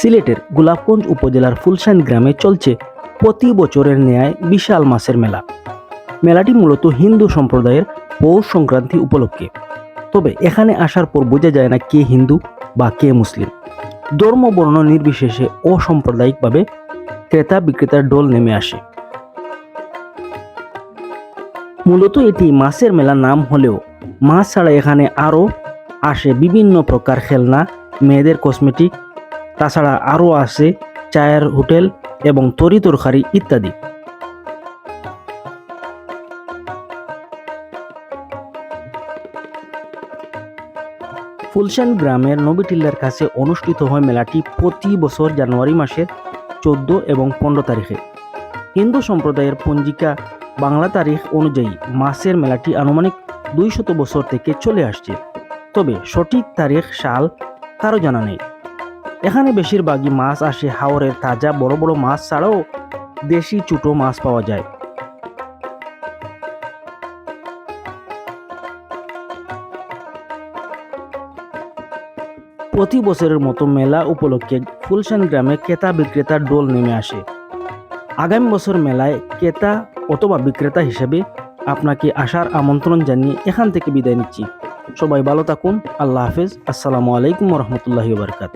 সিলেটের গোলাপগঞ্জ উপজেলার ফুলশান গ্রামে চলছে প্রতি বছরের ন্যায় বিশাল মাছের মেলা। মেলাটি মূলত হিন্দু সম্প্রদায়ের পৌষ সংক্রান্তি উপলক্ষে। তবে এখানে আসার পর বোঝা যায় না কে হিন্দু বা কে মুসলিম। ধর্ম, বর্ণ নির্বিশেষে অসাম্প্রদায়িকভাবে ক্রেতা বিক্রেতার ডোল নেমে আসে। মূলত এটি মাছের মেলা নাম হলেও মাছ ছাড়া এখানে আরও আসে বিভিন্ন প্রকার খেলনা, মেয়েদের কসমেটিক তাছাড়া আরও আছে চায়ের হোটেল এবং তরি তরকারি ইত্যাদি। ফুলশান গ্রামের নবীটিল্লার কাছে অনুষ্ঠিত হয় মেলাটি প্রতি বছর জানুয়ারি মাসের চোদ্দ এবং পনেরো তারিখে। হিন্দু সম্প্রদায়ের পঞ্জিকা বাংলা তারিখ অনুযায়ী মাসের মেলাটি আনুমানিক দুই শত বছর থেকে চলে আসছে। তবে সঠিক তারিখ, সাল কারও জানা নেই। এখানে বেশিরভাগই মাছ আসে হাওরের তাজা বড় বড় মাছ ছাড়াও দেশি ছোটো মাছ পাওয়া যায়। প্রতি বছরের মতো মেলা উপলক্ষে ফুলশান গ্রামে ক্রেতা বিক্রেতার ডোল নেমে আসে। আগামী বছর মেলায় ক্রেতা অথবা বিক্রেতা হিসেবে আপনাকে আসার আমন্ত্রণ জানিয়ে এখান থেকে বিদায় নিচ্ছি। সবাই ভালো থাকুন, আল্লাহ হাফেজ, আসসালামু আলাইকুম রহমতুল্লাহি বারকাত